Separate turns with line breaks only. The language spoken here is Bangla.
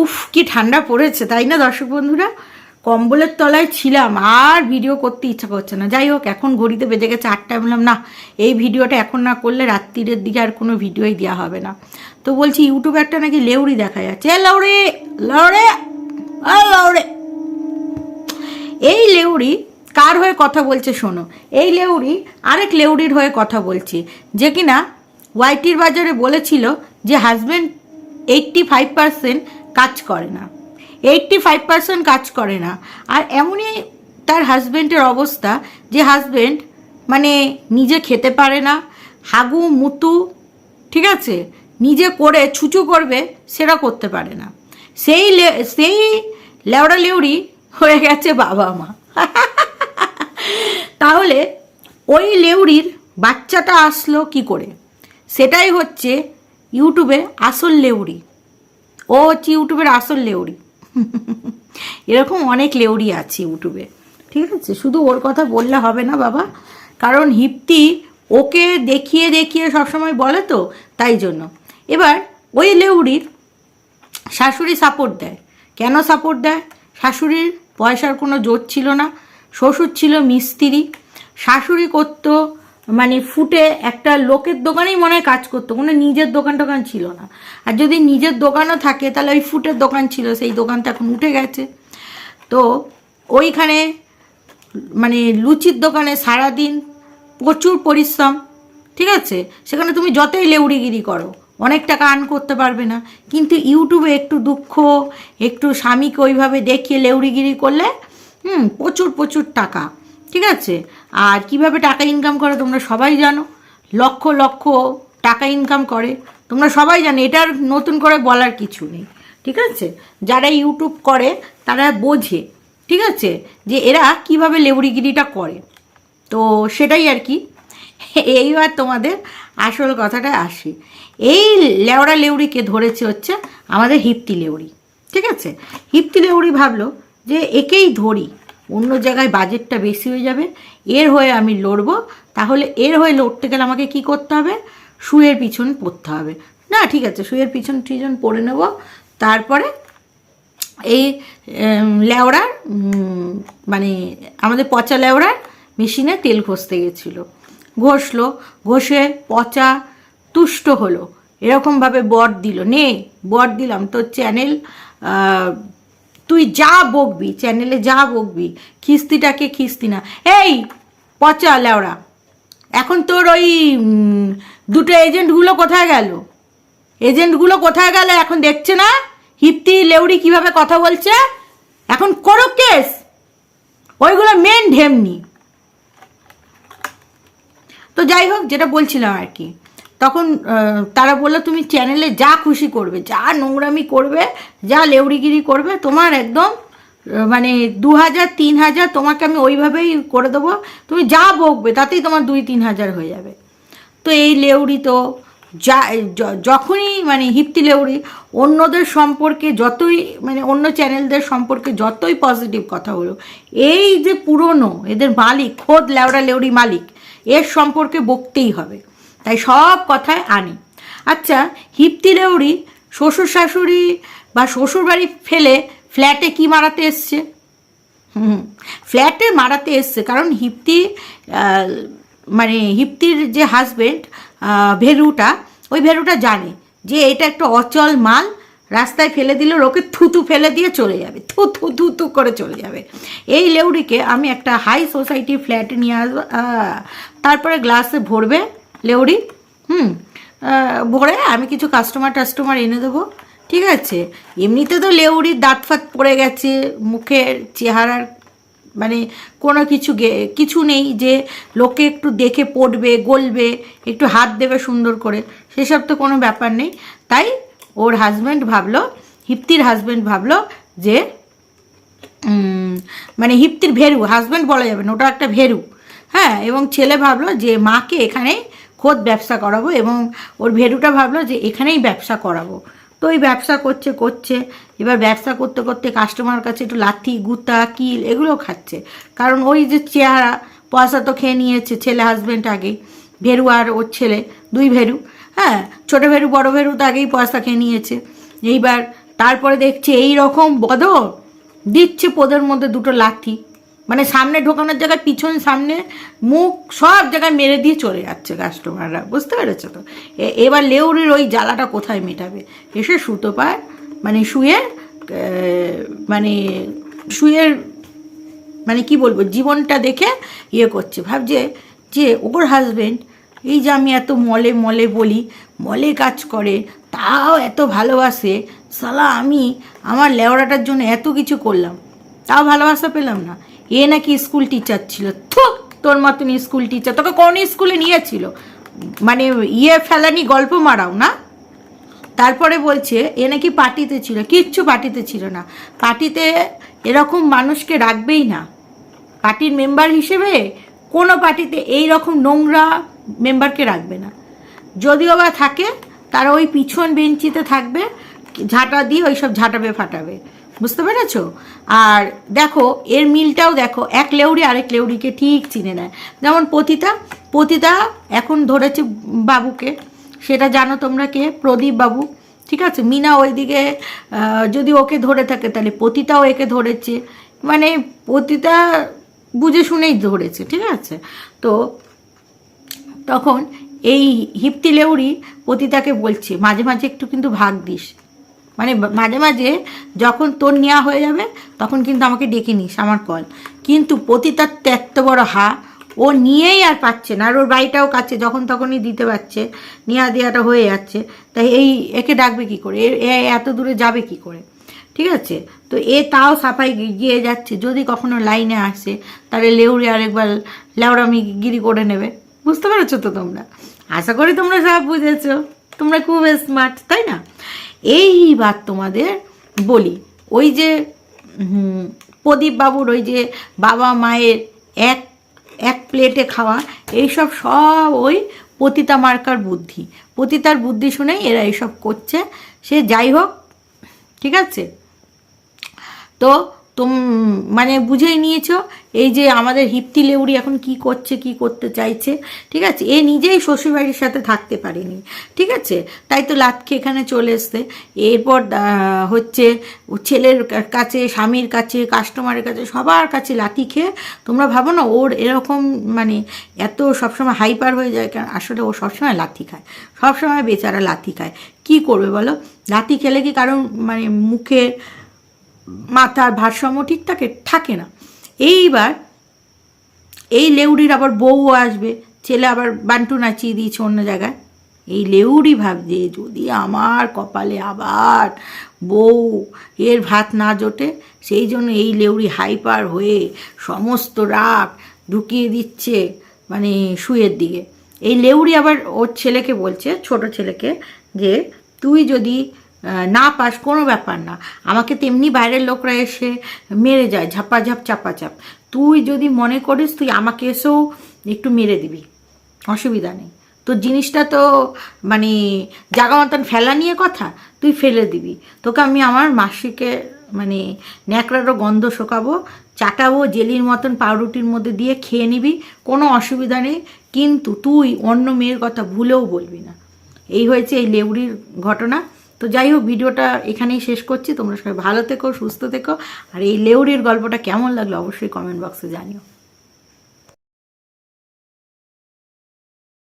উফ, কি ঠান্ডা পড়েছে, তাই না দর্শক বন্ধুরা? কম্বলের তলায় ছিলাম, আর ভিডিও করতে ইচ্ছা করছে না। যাই হোক, এখন ঘড়িতে বেজে গেছে আটটা বললাম, না, এই ভিডিওটা এখন না করলে রাত্রিরের দিকে আর কোনো ভিডিওই দেওয়া হবে না। তো বলছি, ইউটিউবে একটা নাকি লেউড়ি দেখা যাচ্ছে। এ, লাউড়ে আ লাউড়ে। এই লেউড়ি কার হয়ে কথা বলছে শোনো, এই লেউড়ি আরেক লেউরির হয়ে কথা বলছে, যে কিনা ওয়াইটির বাজারে বলেছিল যে হাজব্যান্ড এইট্টি ফাইভ পার্সেন্ট কাজ করে না। এইট্টি ফাইভ পার্সেন্ট কাজ করে না। আর এমনই তার হাজব্যান্ডের অবস্থা যে হাজব্যান্ড মানে নিজে খেতে পারে না, হাগু, মুতু, ঠিক আছে? নিজে করে ছুচু করবে, সেটা করতে পারে না। সেই সেই লেওড়া লেউড়ি হয়ে গেছে বাবা মা। তাহলে ওই লেউড়ির বাচ্চাটা আসলো কি করে? সেটাই হচ্ছে ইউটিউবে আসল লেউড়ি ও হচ্ছে ইউটিউবের আসল লেউড়ি। এরকম অনেক লেউড়ি আছে ইউটিউবে, ঠিক আছে? শুধু ওর কথা বললে হবে না বাবা, কারণ হিপ্তি ওকে দেখিয়ে দেখিয়ে সবসময় বলে তো, তাই জন্য। এবার ওই লেউরির শাশুড়ি সাপোর্ট দেয়। কেন সাপোর্ট দেয়? শাশুড়ির পয়সার কোনো জোর ছিল না, শ্বশুর ছিল মিস্ত্রি, শাশুড়ি করতো মানে ফুটে একটা লোকের দোকানেই মনে হয় কাজ করতো, কোনো নিজের দোকান টোকান ছিল না। আর যদি নিজের দোকানও থাকে, তাহলে ওই ফুটের দোকান ছিল, সেই দোকানটা এখন উঠে গেছে। তো ওইখানে মানে লুচির দোকানে সারাদিন প্রচুর পরিশ্রম, ঠিক আছে? সেখানে তুমি যতই লেউড়িগিরি করো, অনেক টাকা আর্ন করতে পারবে না। কিন্তু ইউটিউবে একটু দুঃখ, একটু স্বামীকে ওইভাবে দেখিয়ে লেউড়িগিরি করলে, হুম, প্রচুর প্রচুর টাকা। ঠিক আছে? আর কীভাবে টাকা ইনকাম করে তোমরা সবাই জানো। লক্ষ লক্ষ টাকা ইনকাম করে। তোমরা সবাই জানো এটার নতুন করে বলার কিছু নেই। ঠিক আছে? যারা ইউটিউব করে, তারা বোঝে। ঠিক আছে? যে এরা কীভাবে লেবুড়িগিরিটা করে। তো সেটাই আর কি। এইবার তোমাদের আসল কথাটা আসি। এই লেওড়া লেউড়িকে ধরেছে হচ্ছে আমাদের হিপ্তি লেউড়ি। ঠিক আছে? হিপ্তি লেউড়ি ভাবলো যে একেই ধরি। অন্য জায়গায় বাজেটটা বেশি হয়ে যাবে। এর হয়ে আমি লড়বো। তাহলে এর হয়ে লড়তে গেলে আমাকে কি করতে হবে? শুয়ের পিছন পড়তে হবে। না, ঠিক আছে, শুয়ের পিছন টিছন পড়ে নেব। তারপরে এই লেওড়ার মানে আমাদের পচা লেওড়ার মেশিনে তেল ঘষতে গেছিল। ঘষলো, ঘষে পচা তুষ্ট হলো। এরকমভাবে বর দিল। নে বর দিলাম। তোর চ্যানেল তুই যা বকবি চ্যানেলে যা বকবি, খিস্তিটাকে খিস্তি না। এই, পচা লেওড়া এখন তোর ওই দুটো এজেন্টগুলো কোথায় গেল? এজেন্টগুলো কোথায় গেল এখন দেখছে না? হিপ্তি, লেউড়ি কীভাবে কথা বলছে? এখন করো কেস। ওইগুলো মেন ঢেমনি। তো যাই হোক, যেটা বলছিলাম আর কি তখন তারা বলল, তুমি চ্যানেলে যা খুশি করবে, যা নোংরামি করবে, যা লেউড়িগিরি করবে, তোমার একদম মানে দু হাজার, তিন হাজার তোমাকে আমি ওইভাবেই করে দেবো। তুমি যা বকবে, তাতেই তোমার দুই, তিন হাজার হয়ে যাবে। তো এই লেউড়ি তো যা যখনই মানে হিপ্তি লেউড়ি, অন্যদের সম্পর্কে যতই মানে অন্য চ্যানেলদের সম্পর্কে যতই পজিটিভ কথা হলো এই যে পুরনো এদের মালিক, খোদ লেউড়া লেউড়ি মালিক, এর সম্পর্কে বকতেই হবে। তাই সব কথায় আনি। আচ্ছা হিপ্তি লেউড়ি শ্বশুর শাশুড়ি বা শ্বশুর বাড়ি ফেলে ফ্ল্যাটে কি মারাতে এসছে? হুম ফ্ল্যাটে মারাতে এসছে কারণ হিপ্তি মানে হিপ্তির যে হাজবেন্ড ভেরুটা, ওই ভেরুটা জানে যে এটা একটা অচল মাল, রাস্তায় ফেলে দিলে ওকে থুতু ফেলে দিয়ে চলে যাবে, থু থু থু থু করে চলে যাবে। এই লেউড়িকে আমি একটা হাই সোসাইটি ফ্ল্যাটে নিয়ে আসব তারপরে গ্লাসে ভরবে লেউড়ি? হুম ভরে আমি কিছু কাস্টমার টাস্টমার এনে দেবো, ঠিক আছে? এমনিতে তো লেউড়ির দাঁত ফাত পড়ে গেছে, মুখের চেহারার মানে কোনো কিছু কিছু নেই যে লোকে একটু দেখে পড়বে, গলবে, একটু হাত দেবে সুন্দর করে, সেসব তো কোনো ব্যাপার নেই। তাই ওর হাজব্যান্ড ভাবলো, হিপ্তির হাজব্যান্ড ভাবলো যে মানে হিপ্তির ভেরু হাজব্যান্ড বলা যাবে না, ওটা একটা ভেরু। হ্যাঁ এবং ছেলে ভাবলো যে মাকে এখানেই খোদ ব্যবসা করাবো এবং ওর ভেরুটা ভাবলো যে এখানেই ব্যবসা করাবো। তো ওই ব্যবসা করছে করছে। এবার ব্যবসা করতে করতে কাস্টমার কাছে একটু লাথি, গুতা, কিল এগুলো খাচ্ছে। কারণ ওই যে চেহারা, পয়সা তো খেয়ে নিয়েছে ছেলে হাজব্যান্ড আগেই ভেরু আর ওর ছেলে, দুই ভেরু। হ্যাঁ ছোটো ভেরু, বড় ভেরু তো আগেই পয়সা খেয়ে নিয়েছে। এইবার তারপরে দেখছে এই রকম বদর দিচ্ছে পোদের মধ্যে দুটো লাথি। মানে সামনে ঢোকানোর জায়গায় পিছন সামনে মুখ সব জায়গায় মেরে দিয়ে চলে যাচ্ছে কাস্টমাররা বুঝতে পেরেছ তো? এবার লেউরির ওই জ্বালাটা কোথায় মেটাবে? এসে সুতো পায় মানে শুয়ে মানে শুয়ে মানে কি বলব, জীবনটা দেখে ইয়ে করছে। ভাবছে যে ওর হাজবেন্ড এই যে আমি এত মলে মলে বলি, মলে কাজ করে, তাও এত ভালোবাসে সালা আমি আমার লেওড়াটার জন্য এত কিছু করলাম, তাও ভালোবাসা পেলাম না। এ নাকি স্কুল টিচার ছিল। থুক, তোর মতন স্কুল টিচার তোকে কোন স্কুলে নিয়েছিল? মানে ইয়ে ফেলানি, গল্প মারাও না? তারপরে বলছে, এ নাকি পার্টিতে ছিল। কিচ্ছু পার্টিতে ছিল না। পার্টিতে এরকম মানুষকে রাখবেই না। পার্টির মেম্বার হিসেবে কোনো পার্টিতে এই রকম নোংরা মেম্বারকে রাখবে না। যদিও বা থাকে, তারা ওই পিছন বেঞ্চিতে থাকবে, ঝাঁটা দিয়ে ওই সব ঝাঁটাবে ফাটাবে। বুঝতে পেরেছ? আর দেখো, এর মিলটাও দেখো, এক লেউড়ি আরেক লেউড়িকে ঠিক চিনে নেয়। যেমন পতিতা পতিতা এখন ধরেছে বাবুকে। সেটা জানো তোমরা কে? প্রদীপ বাবু। ঠিক আছে? মিনা ওইদিকে যদি ওকে ধরে থাকে তাহলে পতিতাও একে ধরেছে। মানে পতিতা বুঝে শুনেই ধরেছে, ঠিক আছে? তো তখন এই হিপ্তি লেউড়ি পতিতাকে বলছে, মাঝে মাঝে একটু কিন্তু ভাগ দিস। মানে মাঝে মাঝে যখন তোর নেওয়া হয়ে যাবে, তখন কিন্তু আমাকে ডেকে নিস আমার কল। কিন্তু পতিতার এত বড় হা, ও নিয়েই আর পাচ্ছে না। আর ওর বাড়িটাও কাছে, যখন তখনই দিতে পারছে, নেওয়া দেওয়াটা হয়ে যাচ্ছে। তাই এই, একে ডাকবে কি করে? এ এত দূরে যাবে কি করে? ঠিক আছে? তো এ তাও সাফাই গিয়ে যাচ্ছে। যদি কখনো লাইনে আসে, তাহলে লেউড়ি আরেকবার লেউড়ামি গিরি করে নেবে। বুঝতে পেরেছ তো তোমরা? আশা করি তোমরা সব বুঝেছ। তোমরা খুব স্মার্ট তাই না? এইবার তোমাদের বলি, ওই যে প্রদীপবাবুর প্রদীপ বাবুর ওই যে বাবা মায়ের এক এক প্লেটে খাওয়া, এইসব সব ওই পতিতা মার্কার বুদ্ধি। পতিতার বুদ্ধি শুনেই এরা এইসব করছে। সে যাই হোক, ঠিক আছে? তো তুম মানে বুঝেই নিয়েছ এই যে আমাদের হিপ্তি লেউড়ি এখন কি করছে, কি করতে চাইছে, ঠিক আছে? এ নিজেই শ্বশুরবাড়ির সাথে থাকতে পারেনি, ঠিক আছে? তাই তো লাতকে এখানে চলে এসছে। এরপর হচ্ছে ছেলের কাছে, স্বামীর কাছে কাস্টমারের কাছে, সবার কাছে লাথি খেয়ে তোমরা ভাবো না, ওর এরকম মানে এত সবসময় হাইপার হয়ে যায় কারণ আসলে ও সবসময় লাথি খায়, সবসময় বেচারা লাথি খায়। কি করবে বলো? লাথি খেলে কি কারণ মানে মুখের মাথার ভারসাম্য ঠিক থাকে? থাকে না। এইবার এই লেউড়ির আবার বউ আসবে, ছেলে আবার বান্টু নাচিয়ে দিয়েছে অন্য জায়গায়। এই লেউড়ি ভাবছে, যদি আমার কপালে আবার বউ, এর ভাত না জোটে, সেই জন্য এই লেউড়ি হাইপার হয়ে সমস্ত রাগ ঢুকিয়ে দিচ্ছে মানে শুয়ের দিকে। এই লেউড়ি আবার ওর ছেলেকে বলছে, ছোট ছেলেকে, যে, তুই যদি না পাস কোনো ব্যাপার না। আমাকে তেমনি বাইরের লোকরা এসে মেরে যায়, ঝাপাঝাপ, চাপাচাপ। তুই যদি মনে করিস, তুই আমাকে এসেও একটু মেরে দিবি। অসুবিধা নেই। তো জিনিসটা তো মানে জাগা মতন ফেলা নিয়ে কথা, তুই ফেলে দিবি। তোকে আমি আমার মাসিকে মানে ন্যাকড়ারও গন্ধ শোকাবো, চাটাবো, জেলির মতন পাউরুটির মধ্যে দিয়ে খেয়ে নিবি, কোনো অসুবিধা নেই। কিন্তু তুই অন্য মেয়ের কথা ভুলেও বলবি না। এই হয়েছে এই লেউড়ির ঘটনা। তো যাই হোক ভিডিওটা এখানেই শেষ করছি। তোমরা সবাই ভালো থেকো, সুস্থ থেকো। আর এই লেউরির গল্পটা কেমন লাগল অবশ্যই কমেন্ট বক্সে জানিও।